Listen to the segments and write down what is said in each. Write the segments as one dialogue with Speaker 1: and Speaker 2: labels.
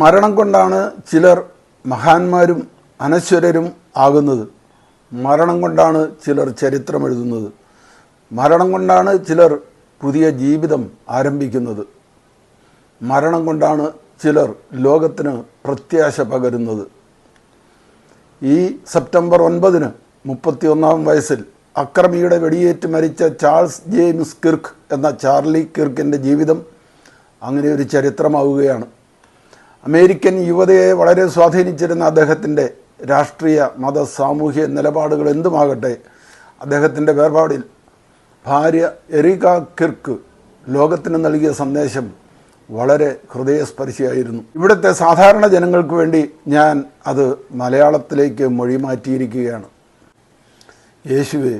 Speaker 1: മരണം കൊണ്ടാണ് ചിലർ മഹാന്മാരും അനശ്വരരും ആകുന്നത്. മരണം കൊണ്ടാണ് ചിലർ ചരിത്രം എഴുതുന്നത്. മരണം കൊണ്ടാണ് ചിലർ പുതിയ ജീവിതം ആരംഭിക്കുന്നത്. മരണം കൊണ്ടാണ് ചിലർ ലോകത്തിന് പ്രത്യാശ പകരുന്നത്. ഈ സെപ്റ്റംബർ ഒൻപതിന് മുപ്പത്തിയൊന്നാം വയസ്സിൽ അക്രമിയുടെ വെടിയേറ്റ് മരിച്ച ചാൾസ് ജെയിംസ് കിർക്ക് എന്ന ചാർലി കിർക്കിന്റെ ജീവിതം അങ്ങനെ ഒരു ചരിത്രമാവുകയാണ്. അമേരിക്കൻ യുവതയെ വളരെ സ്വാധീനിച്ചിരുന്ന അദ്ദേഹത്തിന്റെ രാഷ്ട്രീയ മത സാമൂഹ്യ നിലപാടുകൾ എന്തുമാകട്ടെ അദ്ദേഹത്തിന്റെ വേർപാടിൽ ഭാര്യ എറിക കിർക്ക് ലോകത്തിന് നൽകിയ സന്ദേശം വളരെ ഹൃദയസ്പർശിയായിരുന്നു. ഇവിടുത്തെ സാധാരണ ജനങ്ങൾക്ക് വേണ്ടി ഞാൻ അത് മലയാളത്തിലേക്ക് മൊഴിമാറ്റിയിരിക്കുകയാണ്. യേശുവേ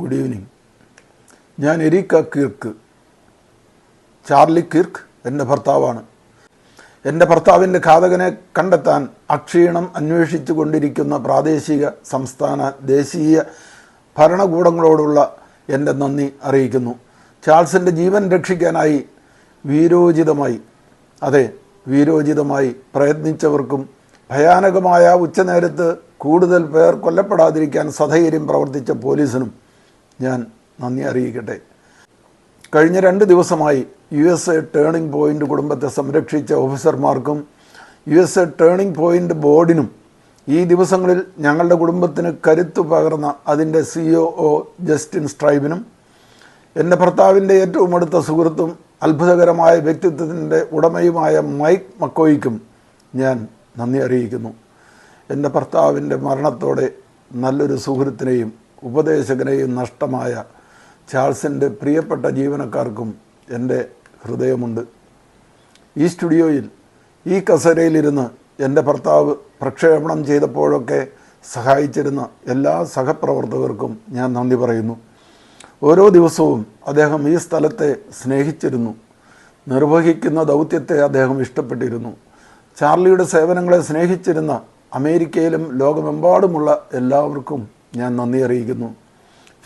Speaker 1: ഗുഡ് ഈവനിങ്. ഞാൻ എരിക്ക കിർക്ക് ചാർലി കിർക്ക് എന്റെ ഭർത്താവാണ്. എന്റെ ഭർത്താവിന്റെ ഘാതകനെ കണ്ടെത്താൻ അക്ഷീണം അന്വേഷിച്ചു കൊണ്ടിരിക്കുന്ന പ്രാദേശിക സംസ്ഥാന ദേശീയ ഭരണകൂടങ്ങളോടുള്ള എന്റെ നന്ദി അറിയിക്കുന്നു. ചാൾസിന്റെ ജീവൻ രക്ഷിക്കാനായി വീരോചിതമായി അതെ വീരോചിതമായി പ്രയത്നിച്ചവർക്കും ഭയാനകമായ ഉച്ചനേരത്ത് കൂടുതൽ പേർ കൊല്ലപ്പെടാതിരിക്കാൻ സധൈര്യം പ്രവർത്തിച്ച പോലീസിനും ഞാൻ നന്ദി അറിയിക്കട്ടെ. കഴിഞ്ഞ രണ്ട് ദിവസമായി U S A turning point കുടുംബത്തെ സംരക്ഷിച്ച ഓഫീസർമാർക്കും U S A turning point ബോർഡിനും ഈ ദിവസങ്ങളിൽ ഞങ്ങളുടെ കുടുംബത്തിന് കരുത്തു പകർന്ന അതിന്റെ സി ഒ ജസ്റ്റിൻ സ്ട്രൈബിനും എന്റെ ഭർത്താവിന്റെ ഏറ്റവും അടുത്ത സുഹൃത്തും അത്ഭുതകരമായ വ്യക്തിത്വത്തിന്റെ ഉടമയുമായ മൈക്ക് മക്കോയ്ക്കും ഞാൻ നന്ദി അറിയിക്കുന്നു. എന്റെ ഭർത്താവിന്റെ മരണത്തോടെ നല്ലൊരു സുഹൃത്തിനെയും ഉപദേശകനെയും നഷ്ടമായ ചാൾസിന്റെ പ്രിയപ്പെട്ട ജീവനക്കാർക്കും എന്റെ ഹൃദയമുണ്ട്. ഈ സ്റ്റുഡിയോയിൽ ഈ കസേരയിലിരുന്ന് എന്റെ ഭർത്താവ് പ്രക്ഷേപണം ചെയ്തപ്പോഴൊക്കെ സഹായിച്ചിരുന്ന എല്ലാ സഹപ്രവർത്തകർക്കും ഞാൻ നന്ദി പറയുന്നു. ഓരോ ദിവസവും അദ്ദേഹം ഈ സ്ഥലത്തെ സ്നേഹിച്ചിരുന്നു. നിർവഹിക്കുന്ന ദൗത്യത്തെ അദ്ദേഹം ഇഷ്ടപ്പെട്ടിരുന്നു. ചാർലിയുടെ സേവനങ്ങളെ സ്നേഹിച്ചിരുന്ന അമേരിക്കയിലും ലോകമെമ്പാടുമുള്ള എല്ലാവർക്കും ഞാൻ നന്ദി അറിയിക്കുന്നു.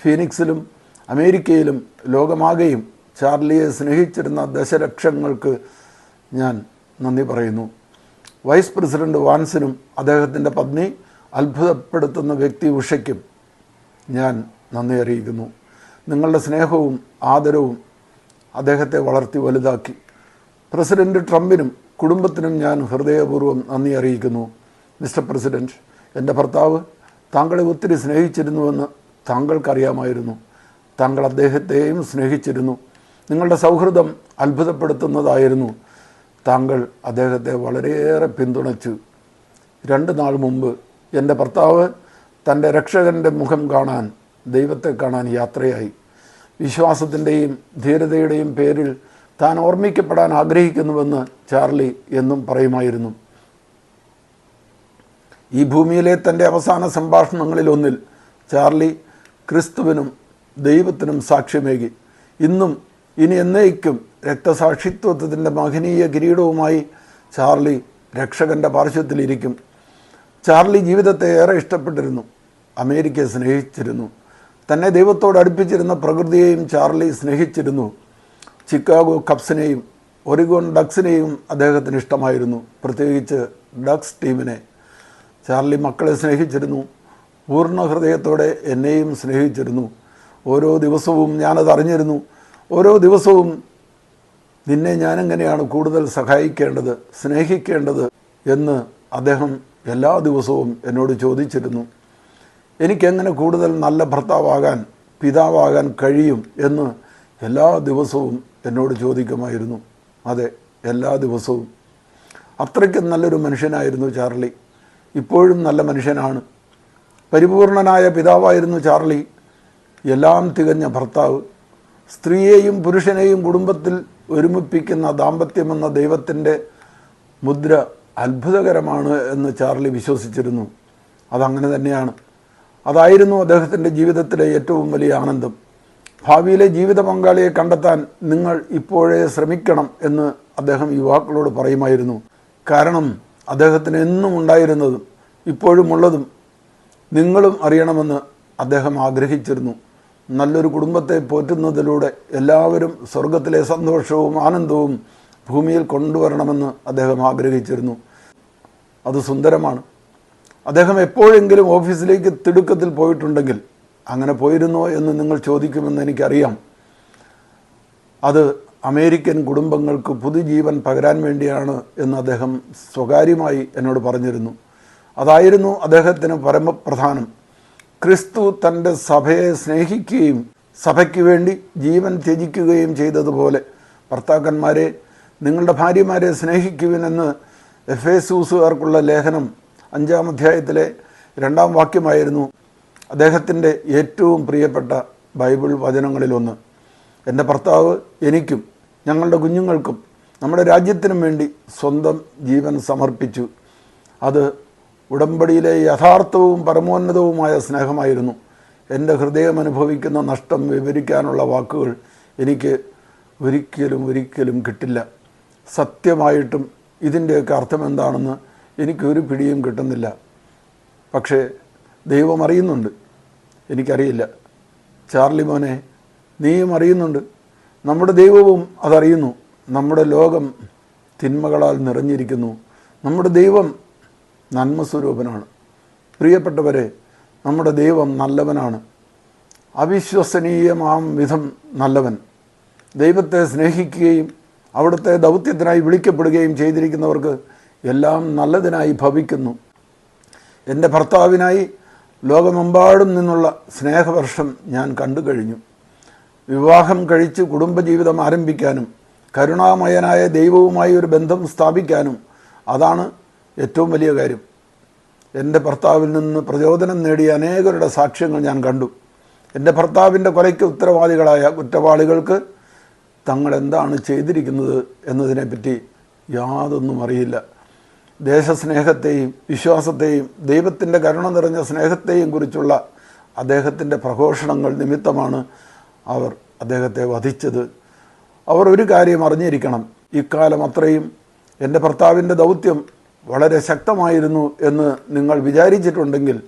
Speaker 1: ഫീനിക്സിലും അമേരിക്കയിലും ലോകമാകെയും ചാർലിയെ സ്നേഹിച്ചിരുന്ന ദശലക്ഷങ്ങൾക്ക് ഞാൻ നന്ദി പറയുന്നു. വൈസ് പ്രസിഡന്റ് വാൻസിനും അദ്ദേഹത്തിന്റെ പത്നി അത്ഭുതപ്പെടുത്തുന്ന വ്യക്തി ഉഷയ്ക്കും ഞാൻ നന്ദി അറിയിക്കുന്നു. നിങ്ങളുടെ സ്നേഹവും ആദരവും അദ്ദേഹത്തെ വളർത്തി വലുതാക്കി. പ്രസിഡന്റ് ട്രംപിനും കുടുംബത്തിനും ഞാൻ ഹൃദയപൂർവം നന്ദി അറിയിക്കുന്നു. മിസ്റ്റർ പ്രസിഡന്റ് എന്റെ ഭർത്താവ് താങ്കളെ ഒത്തിരി സ്നേഹിച്ചിരുന്നുവെന്ന് താങ്കൾക്കറിയാമായിരുന്നു. താങ്കൾ അദ്ദേഹത്തെയും സ്നേഹിച്ചിരുന്നു. നിങ്ങളുടെ സൗഹൃദം അത്ഭുതപ്പെടുത്തുന്നതായിരുന്നു. താങ്കൾ അദ്ദേഹത്തെ വളരെയേറെ പിന്തുണച്ചു. രണ്ട് നാൾ മുമ്പ് എന്റെ ഭർത്താവ് തന്റെ രക്ഷകന്റെ മുഖം കാണാൻ ദൈവത്തെ കാണാൻ യാത്രയായി. വിശ്വാസത്തിന്റെയും ധീരതയുടെയും പേരിൽ താൻ ഓർമ്മിക്കപ്പെടാൻ ആഗ്രഹിക്കുന്നുവെന്ന് ചാർലി എന്നും പറയുമായിരുന്നു. ഈ ഭൂമിയിലെ തന്റെ അവസാന സംഭാഷണങ്ങളിലൊന്നിൽ ചാർലി ക്രിസ്തുവിനും ദൈവത്തിനും സാക്ഷ്യമേകി. ഇന്നും ഇനി എന്നേക്കും രക്തസാക്ഷിത്വത്തിന്റെ മഹനീയ കിരീടവുമായി ചാർലി രക്ഷകന്റെ പാർശ്വത്തിലിരിക്കും. ചാർലി ജീവിതത്തെ ഏറെ ഇഷ്ടപ്പെട്ടിരുന്നു. അമേരിക്കയെ സ്നേഹിച്ചിരുന്നു. തന്നെ ദൈവത്തോട് അടുപ്പിച്ചിരുന്ന പ്രകൃതിയെയും ചാർലി സ്നേഹിച്ചിരുന്നു. ചിക്കാഗോ കപ്സിനെയും ഒറിഗോൺ ഡക്സിനെയും അദ്ദേഹത്തിന് ഇഷ്ടമായിരുന്നു. പ്രത്യേകിച്ച് ഡക്സ് ടീമിനെ. ചാർലി മക്കളെ സ്നേഹിച്ചിരുന്നു. പൂർണ ഹൃദയത്തോടെ എന്നെയും സ്നേഹിച്ചിരുന്നു. ഓരോ ദിവസവും ഞാനത് അറിഞ്ഞിരുന്നു. ഓരോ ദിവസവും നിന്നെ ഞാനെങ്ങനെയാണ് കൂടുതൽ സഹായിക്കേണ്ടത് സ്നേഹിക്കേണ്ടത് എന്ന് അദ്ദേഹം എല്ലാ ദിവസവും എന്നോട് ചോദിച്ചിരുന്നു. എനിക്കെങ്ങനെ കൂടുതൽ നല്ല ഭർത്താവാകാൻ പിതാവാകാൻ കഴിയും എന്ന് എല്ലാ ദിവസവും എന്നോട് ചോദിക്കുമായിരുന്നു. അതെ എല്ലാ ദിവസവും. അത്രയ്ക്ക് നല്ലൊരു മനുഷ്യനായിരുന്നു ചാർലി. ഇപ്പോഴും നല്ല മനുഷ്യനാണ്. പരിപൂർണനായ പിതാവായിരുന്നു ചാർലി. എല്ലാം തികഞ്ഞ ഭർത്താവ്. സ്ത്രീയെയും പുരുഷനെയും കുടുംബത്തിൽ ഒരുമിപ്പിക്കുന്ന ദാമ്പത്യമെന്ന ദൈവത്തിന്റെ മുദ്ര അത്ഭുതകരമാണ് എന്ന് ചാർലി വിശ്വസിച്ചിരുന്നു. അതങ്ങനെ തന്നെയാണ്. അതായിരുന്നു അദ്ദേഹത്തിന്റെ ജീവിതത്തിലെ ഏറ്റവും വലിയ ആനന്ദം. ഭാവിയിലെ ജീവിത പങ്കാളിയെ കണ്ടെത്താൻ നിങ്ങൾ ഇപ്പോഴേ ശ്രമിക്കണം എന്ന് അദ്ദേഹം യുവാക്കളോട് പറയുമായിരുന്നു. കാരണം അദ്ദേഹത്തിന് എന്നും ഉണ്ടായിരുന്നതും ഇപ്പോഴുമുള്ളതും നിങ്ങളും അറിയണമെന്ന് അദ്ദേഹം ആഗ്രഹിച്ചിരുന്നു. നല്ലൊരു കുടുംബത്തെ പോറ്റുന്നതിലൂടെ എല്ലാവരും സ്വർഗത്തിലെ സന്തോഷവും ആനന്ദവും ഭൂമിയിൽ കൊണ്ടുവരണമെന്ന് അദ്ദേഹം ആഗ്രഹിച്ചിരുന്നു. അത് സുന്ദരമാണ്. അദ്ദേഹം എപ്പോഴെങ്കിലും ഓഫീസിലേക്ക് തിടുക്കത്തിൽ പോയിട്ടുണ്ടെങ്കിൽ അങ്ങനെ പോയിരുന്നോ എന്ന് നിങ്ങൾ ചോദിക്കുമെന്ന് എനിക്കറിയാം. അത് അമേരിക്കൻ കുടുംബങ്ങൾക്ക് പുതുജീവൻ പകരാൻ വേണ്ടിയാണ് എന്ന് അദ്ദേഹം സ്വകാര്യമായി എന്നോട് പറഞ്ഞിരുന്നു. അതായിരുന്നു അദ്ദേഹത്തിന് പരമപ്രധാനം. ക്രിസ്തു തന്റെ സഭയെ സ്നേഹിക്കുകയും സഭയ്ക്ക് വേണ്ടി ജീവൻ ത്യജിക്കുകയും ചെയ്തതുപോലെ ഭർത്താക്കന്മാരെ നിങ്ങളുടെ ഭാര്യമാരെ സ്നേഹിക്കുവിനെന്ന് എഫ് എ സൂസുകാർക്കുള്ള ലേഖനം അഞ്ചാം അധ്യായത്തിലെ രണ്ടാം വാക്യമായിരുന്നു അദ്ദേഹത്തിന്റെ ഏറ്റവും പ്രിയപ്പെട്ട ബൈബിൾ വചനങ്ങളിലൊന്ന്. എന്റെ ഭർത്താവ് എനിക്കും ഞങ്ങളുടെ കുഞ്ഞുങ്ങൾക്കും നമ്മുടെ രാജ്യത്തിനും വേണ്ടി സ്വന്തം ജീവൻ സമർപ്പിച്ചു. അത് ഉടമ്പടിയിലെ യഥാർത്ഥവും പരമോന്നതവുമായ സ്നേഹമായിരുന്നു. എന്റെ ഹൃദയം അനുഭവിക്കുന്ന നഷ്ടം വിവരിക്കാനുള്ള വാക്കുകൾ എനിക്ക് ഒരിക്കലും ഒരിക്കലും കിട്ടില്ല. സത്യമായിട്ടും ഇതിന്റെയൊക്കെ അർത്ഥം എന്താണെന്ന് എനിക്കൊരു പിടിയും കിട്ടുന്നില്ല. പക്ഷേ ദൈവം അറിയുന്നുണ്ട്. എനിക്കറിയില്ല. ചാർലി മോനെ നീയും അറിയുന്നുണ്ട്. നമ്മുടെ ദൈവവും അതറിയുന്നു. നമ്മുടെ ലോകം തിന്മകളാൽ നിറഞ്ഞിരിക്കുന്നു. നമ്മുടെ ദൈവം നന്മസ്വരൂപനാണ്. പ്രിയപ്പെട്ടവരെ നമ്മുടെ ദൈവം നല്ലവനാണ്. അവിശ്വസനീയമാം വിധം നല്ലവൻ. ദൈവത്തെ സ്നേഹിക്കുകയും അവിടുത്തെ ദൗത്യത്തിനായി വിളിക്കപ്പെടുകയും ചെയ്തിരിക്കുന്നവർക്ക് എല്ലാം നല്ലതിനായി ഭവിക്കുന്നു. എന്റെ ഭർത്താവിനായി ലോകമെമ്പാടും നിന്നുള്ള സ്നേഹവർഷം ഞാൻ കണ്ടു കഴിഞ്ഞു. വിവാഹം കഴിച്ച് കുടുംബജീവിതം ആരംഭിക്കാനും കരുണാമയനായ ദൈവവുമായി ഒരു ബന്ധം സ്ഥാപിക്കാനും അതാണ് ഏറ്റവും വലിയ കാര്യം. എന്റെ ഭർത്താവിൽ നിന്ന് പ്രചോദനം നേടിയ അനേകരുടെ സാക്ഷ്യങ്ങൾ ഞാൻ കണ്ടു. എന്റെ ഭർത്താവിന്റെ കൊലയ്ക്ക് ഉത്തരവാദികളായ കുറ്റവാളികൾക്ക് തങ്ങൾ എന്താണ് ചെയ്തിരിക്കുന്നത് എന്നതിനെപ്പറ്റി യാതൊന്നും അറിയില്ല. ദേശസ്നേഹത്തെയും വിശ്വാസത്തെയും ദൈവത്തിന്റെ കരുണ നിറഞ്ഞ സ്നേഹത്തെയും കുറിച്ചുള്ള അദ്ദേഹത്തിന്റെ പ്രഘോഷണങ്ങൾ നിമിത്തമാണ് അവർ അദ്ദേഹത്തെ വധിച്ചത്. അവർ ഒരു കാര്യം അറിഞ്ഞിരിക്കണം. ഇക്കാലം അത്രയും എന്റെ ഭർത്താവിന്റെ ദൗത്യം വളരെ ശക്തമായിരുന്നു എന്ന് നിങ്ങൾ വിചാരിച്ചിട്ടുണ്ടെങ്കിൽ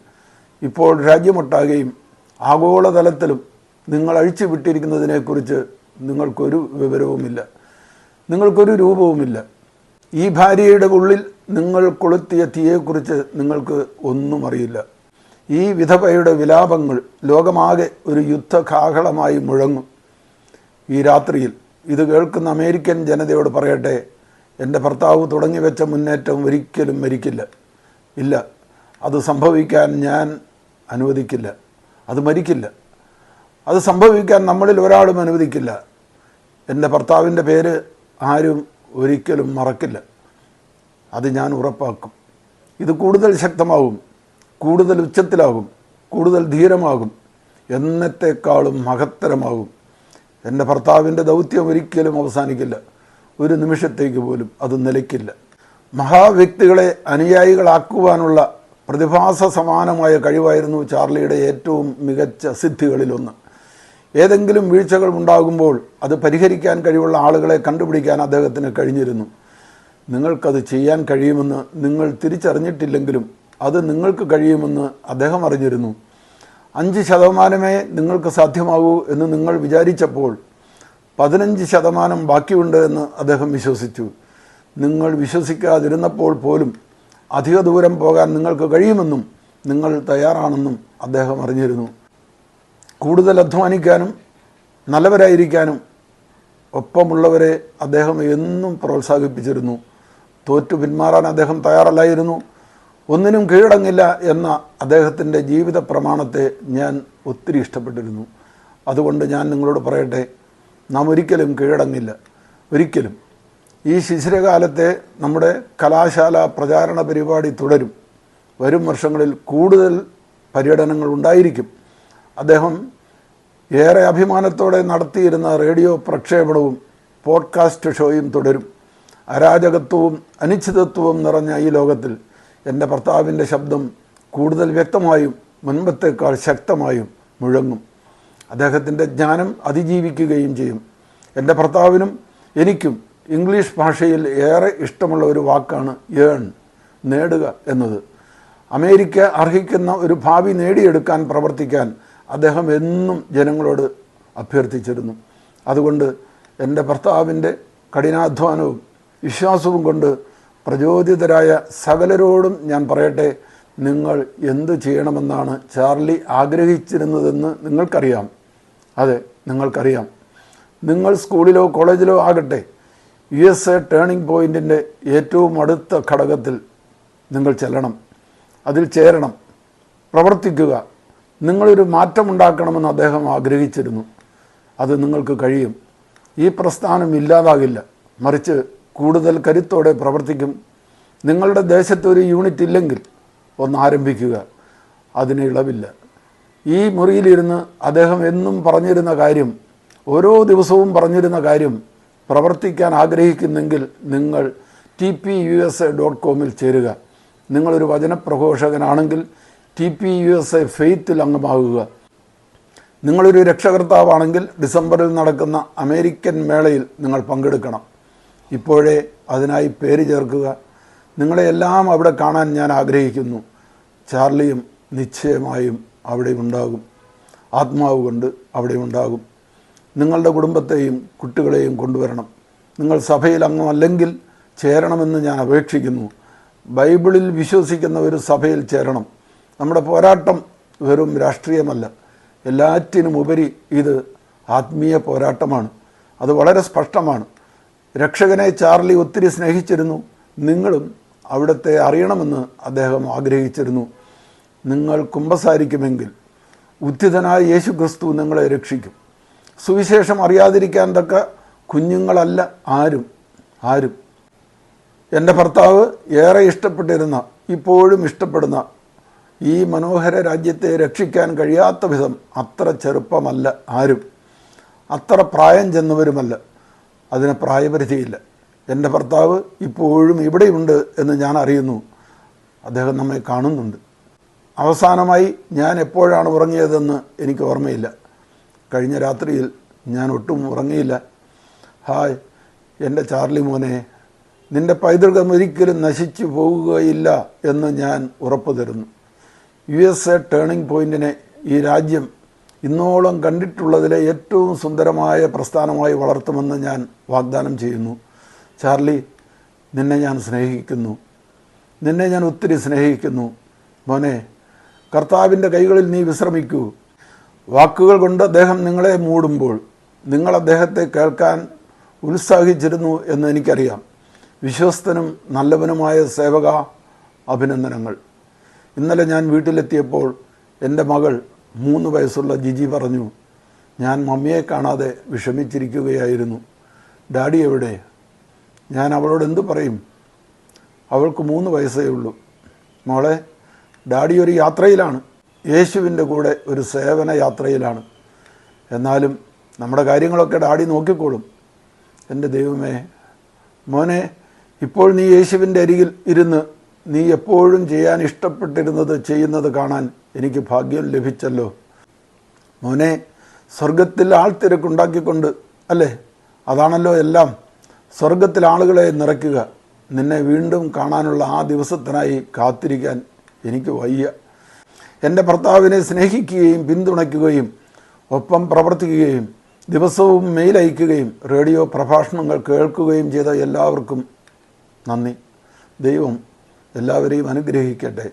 Speaker 1: ഇപ്പോൾ രാജ്യമൊട്ടാകെയും ആഗോളതലത്തിലും നിങ്ങൾ അഴിച്ചു വിട്ടിരിക്കുന്നതിനെക്കുറിച്ച് നിങ്ങൾക്കൊരു വിവരവുമില്ല. നിങ്ങൾക്കൊരു രൂപവുമില്ല. ഈ ഭാര്യയുടെ ഉള്ളിൽ നിങ്ങൾ കൊളുത്തിയ തീയെക്കുറിച്ച് നിങ്ങൾക്ക് ഒന്നും അറിയില്ല ഈ വിധവയുടെ വിലാപങ്ങൾ ലോകമാകെ ഒരു യുദ്ധകാഹളമായി മുഴങ്ങും. ഈ രാത്രിയിൽ ഇത് കേൾക്കുന്ന അമേരിക്കൻ ജനതയോട് പറയട്ടെ എന്റെ ഭർത്താവ് തുടങ്ങി വെച്ച മുന്നേറ്റം ഒരിക്കലും മരിക്കില്ല. ഇല്ല. അത് സംഭവിക്കാൻ ഞാൻ അനുവദിക്കില്ല. അത് മരിക്കില്ല. അത് സംഭവിക്കാൻ നമ്മളിൽ ഒരാളും അനുവദിക്കില്ല. എന്റെ ഭർത്താവിന്റെ പേര് ആരും ഒരിക്കലും മറക്കില്ല. അത് ഞാൻ ഉറപ്പാക്കും. ഇത് കൂടുതൽ ശക്തമാകും. കൂടുതൽ ഉച്ചത്തിലാകും. കൂടുതൽ ധീരമാകും. എന്നത്തേക്കാളും മഹത്തരമാകും. എന്റെ ഭർത്താവിന്റെ ദൗത്യം ഒരിക്കലും അവസാനിക്കില്ല. ഒരു നിമിഷത്തേക്ക് പോലും അത് നിലയ്ക്കില്ല. മഹാവ്യക്തികളെ അനുയായികളാക്കുവാനുള്ള പ്രതിഭാസ സമാനമായ കഴിവായിരുന്നു ചാർലിയുടെ ഏറ്റവും മികച്ച സിദ്ധികളിലൊന്ന്. ഏതെങ്കിലും വീഴ്ചകൾ ഉണ്ടാകുമ്പോൾ അത് പരിഹരിക്കാൻ കഴിവുള്ള ആളുകളെ കണ്ടുപിടിക്കാൻ അദ്ദേഹത്തിന് കഴിഞ്ഞിരുന്നു. നിങ്ങൾക്കത് ചെയ്യാൻ കഴിയുമെന്ന് നിങ്ങൾ തിരിച്ചറിഞ്ഞിട്ടില്ലെങ്കിലും അത് നിങ്ങൾക്ക് കഴിയുമെന്ന് അദ്ദേഹം അറിഞ്ഞിരുന്നു. അഞ്ച് ശതമാനമേ നിങ്ങൾക്ക് സാധ്യമാകൂ എന്ന് നിങ്ങൾ വിചാരിച്ചപ്പോൾ പതിനഞ്ച് ശതമാനം ബാക്കിയുണ്ട് എന്ന് അദ്ദേഹം വിശ്വസിച്ചു. നിങ്ങൾ വിശ്വസിക്കാതിരുന്നപ്പോൾ പോലും അധിക ദൂരം പോകാൻ നിങ്ങൾക്ക് കഴിയുമെന്നും നിങ്ങൾ തയ്യാറാണെന്നും അദ്ദേഹം അറിഞ്ഞിരുന്നു. കൂടുതൽ അധ്വാനിക്കാനും നല്ലവരായിരിക്കാനും ഒപ്പമുള്ളവരെ അദ്ദേഹം എന്നും പ്രോത്സാഹിപ്പിച്ചിരുന്നു. തോറ്റു പിന്മാറാൻ അദ്ദേഹം തയ്യാറല്ലായിരുന്നു. ഒന്നിനും കീഴടങ്ങില്ല എന്ന അദ്ദേഹത്തിന്റെ ജീവിത പ്രമാണത്തെ ഞാൻ ഒത്തിരി ഇഷ്ടപ്പെട്ടിരുന്നു. അതുകൊണ്ട് ഞാൻ നിങ്ങളോട് പറയട്ടെ നാം ഒരിക്കലും കീഴടങ്ങില്ല. ഒരിക്കലും. ഈ ശിശിരകാലത്തെ നമ്മുടെ കലാശാല പ്രചാരണ പരിപാടി തുടരും. വരും വർഷങ്ങളിൽ കൂടുതൽ പര്യടനങ്ങൾ ഉണ്ടായിരിക്കും. അദ്ദേഹം ഏറെ അഭിമാനത്തോടെ നടത്തിയിരുന്ന റേഡിയോ പ്രക്ഷേപണവും പോഡ്കാസ്റ്റ് ഷോയും തുടരും. അരാജകത്വവും അനിശ്ചിതത്വവും നിറഞ്ഞ ഈ ലോകത്തിൽ എന്റെ ഭർത്താവിന്റെ ശബ്ദം കൂടുതൽ വ്യക്തമായും മുൻപത്തേക്കാൾ ശക്തമായും മുഴങ്ങും. അദ്ദേഹത്തിന്റെ ജ്ഞാനം അതിജീവിക്കുകയും ചെയ്യും. എന്റെ ഭർത്താവിനും എനിക്കും ഇംഗ്ലീഷ് ഭാഷയിൽ ഏറെ ഇഷ്ടമുള്ള ഒരു വാക്കാണ് ഏൺ നേടുക എന്നത്. അമേരിക്ക അർഹിക്കുന്ന ഒരു ഭാവി നേടിയെടുക്കാൻ പ്രവർത്തിക്കാൻ അദ്ദേഹം എന്നും ജനങ്ങളോട് അഭ്യർത്ഥിച്ചിരുന്നു. അതുകൊണ്ട് എന്റെ ഭർത്താവിന്റെ കഠിനാധ്വാനവും വിശ്വാസവും കൊണ്ട് പ്രചോദിതരായ സകലരോടും ഞാൻ പറയട്ടെ നിങ്ങൾ എന്ത് ചെയ്യണമെന്നാണ് ചാർലി ആഗ്രഹിച്ചിരുന്നതെന്ന് നിങ്ങൾക്കറിയാം. അതെ നിങ്ങൾക്കറിയാം. നിങ്ങൾ സ്കൂളിലോ കോളേജിലോ ആകട്ടെ യു എസ് എ ടേണിംഗ് പോയിന്റിന്റെ ഏറ്റവും അടുത്ത ഘടകത്തിൽ നിങ്ങൾ ചെല്ലണം. അതിൽ ചേരണം. പ്രവർത്തിക്കുക. നിങ്ങളൊരു മാറ്റമുണ്ടാക്കണമെന്ന് അദ്ദേഹം ആഗ്രഹിച്ചിരുന്നു. അത് നിങ്ങൾക്ക് കഴിയും. ഈ പ്രസ്ഥാനം ഇല്ലാതാകില്ല. മറിച്ച് കൂടുതൽ കരുത്തോടെ പ്രവർത്തിക്കും. നിങ്ങളുടെ ദേശത്ത് ഒരു യൂണിറ്റ് ഇല്ലെങ്കിൽ ഒന്ന് ആരംഭിക്കുക. അതിന് ഇളവില്ല. ഈ മുറിയിലിരുന്ന് അദ്ദേഹം എന്നും പറഞ്ഞിരുന്ന കാര്യം ഓരോ ദിവസവും പറഞ്ഞിരുന്ന കാര്യം പ്രവർത്തിക്കാൻ ആഗ്രഹിക്കുന്നെങ്കിൽ നിങ്ങൾ T P U S A dot കോമിൽ ചേരുക. നിങ്ങളൊരു വചനപ്രഘോഷകനാണെങ്കിൽ T P U S A ഫെയ്ത്തിൽ അംഗമാകുക. നിങ്ങളൊരു രക്ഷകർത്താവാണെങ്കിൽ ഡിസംബറിൽ നടക്കുന്ന അമേരിക്കൻ മേളയിൽ നിങ്ങൾ പങ്കെടുക്കണം. ഇപ്പോഴേ അതിനായി പേര് ചേർക്കുക. നിങ്ങളെയെല്ലാം അവിടെ കാണാൻ ഞാൻ ആഗ്രഹിക്കുന്നു. ചാർലിയും നിശ്ചയമായും അവിടെ ഉണ്ടാകും. ആത്മാവ് കൊണ്ട് അവിടെ ഉണ്ടാകും. നിങ്ങളുടെ കുടുംബത്തെയും കുട്ടികളെയും കൊണ്ടുവരണം. നിങ്ങൾ സഭയിൽ അംഗമല്ലെങ്കിൽ ചേരണമെന്ന് ഞാൻ അപേക്ഷിക്കുന്നു. ബൈബിളിൽ വിശ്വസിക്കുന്ന ഒരു സഭയിൽ ചേരണം. നമ്മുടെ പോരാട്ടം വെറും രാഷ്ട്രീയമല്ല. എല്ലാറ്റിനും ഉപരി ഇത് ആത്മീയ പോരാട്ടമാണ്. അത് വളരെ സ്പഷ്ടമാണ്. രക്ഷകനെ ചാർലി ഒത്തിരി സ്നേഹിച്ചിരുന്നു. നിങ്ങളും അവിടുത്തെ അറിയണമെന്ന് അദ്ദേഹം ആഗ്രഹിച്ചിരുന്നു. നിങ്ങൾ കുമ്പസാരിക്കുമെങ്കിൽ ഉദ്ധിതനായ യേശു ക്രിസ്തു നിങ്ങളെ രക്ഷിക്കും. സുവിശേഷം അറിയാതിരിക്കാൻ തക്ക കുഞ്ഞുങ്ങളല്ല ആരും ആരും. എന്റെ ഭർത്താവ് ഏറെ ഇഷ്ടപ്പെട്ടിരുന്ന ഇപ്പോഴും ഇഷ്ടപ്പെടുന്ന ഈ മനോഹര രാജ്യത്തെ രക്ഷിക്കാൻ കഴിയാത്ത വിധം അത്ര ചെറുപ്പമല്ല ആരും. അത്ര പ്രായം ചെന്നവരുമല്ല. അതിന് പ്രായപരിധിയില്ല. എന്റെ ഭർത്താവ് ഇപ്പോഴും ഇവിടെയുണ്ട് എന്ന് ഞാൻ അറിയുന്നു. അദ്ദേഹം നമ്മെ കാണുന്നുണ്ട്. അവസാനമായി ഞാൻ എപ്പോഴാണ് ഉറങ്ങിയതെന്ന് എനിക്ക് ഓർമ്മയില്ല. കഴിഞ്ഞ രാത്രിയിൽ ഞാൻ ഒട്ടും ഉറങ്ങിയില്ല. ഹായ് എന്റെ ചാർലി മോനെ നിന്റെ പൈതൃകം ഒരിക്കലും നശിച്ചു പോവുകയില്ല എന്ന് ഞാൻ ഉറപ്പു തരുന്നു. യു എസ് എ ടേണിംഗ് പോയിന്റിനെ ഈ രാജ്യം ഇന്നോളം കണ്ടിട്ടുള്ളതിലെ ഏറ്റവും സുന്ദരമായ പ്രസ്ഥാനമായി വളർത്തുമെന്ന് ഞാൻ വാഗ്ദാനം ചെയ്യുന്നു. ചാർലി നിന്നെ ഞാൻ സ്നേഹിക്കുന്നു. നിന്നെ ഞാൻ ഒത്തിരി സ്നേഹിക്കുന്നു. മോനെ കർത്താവിന്റെ കൈകളിൽ നീ വിശ്രമിക്കൂ. വാക്കുകൾ കൊണ്ട് അദ്ദേഹം നിങ്ങളെ മൂടുമ്പോൾ നിങ്ങൾ അദ്ദേഹത്തെ കേൾക്കാൻ ഉത്സാഹിച്ചിരുന്നു എന്ന് എനിക്കറിയാം. വിശ്വസ്തനും നല്ലവനുമായ സേവക അഭിനന്ദനങ്ങൾ. ഇന്നലെ ഞാൻ വീട്ടിലെത്തിയപ്പോൾ എന്റെ മകൾ മൂന്ന് വയസ്സുള്ള ജിജി പറഞ്ഞു ഞാൻ മമ്മിയെ കാണാതെ വിഷമിച്ചിരിക്കുകയായിരുന്നു. ഡാഡി എവിടെ? ഞാൻ അവളോട് എന്തു പറയും? അവൾക്ക് മൂന്ന് വയസ്സേ ഉള്ളൂ. മോളെ ഡാഡി ഒരു യാത്രയിലാണ്. യേശുവിന്റെ കൂടെ ഒരു സേവന യാത്രയിലാണ്. എന്നാലും നമ്മുടെ കാര്യങ്ങളൊക്കെ ഡാഡി നോക്കിക്കോളും. എന്റെ ദൈവമേ മോനെ ഇപ്പോൾ നീ യേശുവിന്റെ അരികിൽ ഇരുന്ന് നീ എപ്പോഴും ചെയ്യാൻ ഇഷ്ടപ്പെട്ടിരുന്നത് ചെയ്യുന്നത് കാണാൻ എനിക്ക് ഭാഗ്യം ലഭിച്ചല്ലോ. മോനെ സ്വർഗത്തിൽ ആൾ തിരക്കുണ്ടാക്കിക്കൊണ്ട് അല്ലേ? അതാണല്ലോ എല്ലാം. സ്വർഗത്തിൽ ആളുകളെ നിറയ്ക്കുക നിന്നെ വീണ്ടും കാണാനുള്ള ആ ദിവസത്തിനായി കാത്തിരിക്കാൻ എനിക്ക് വയ്യ. എന്റെ ഭർത്താവിനെ സ്നേഹിക്കുകയും പിന്തുണയ്ക്കുകയും ഒപ്പം പ്രവർത്തിക്കുകയും ദിവസവും മെയിൽ അയക്കുകയും റേഡിയോ പ്രഭാഷണങ്ങൾ കേൾക്കുകയും ചെയ്ത എല്ലാവർക്കും നന്ദി. ദൈവം എല്ലാവരെയും അനുഗ്രഹിക്കട്ടെ.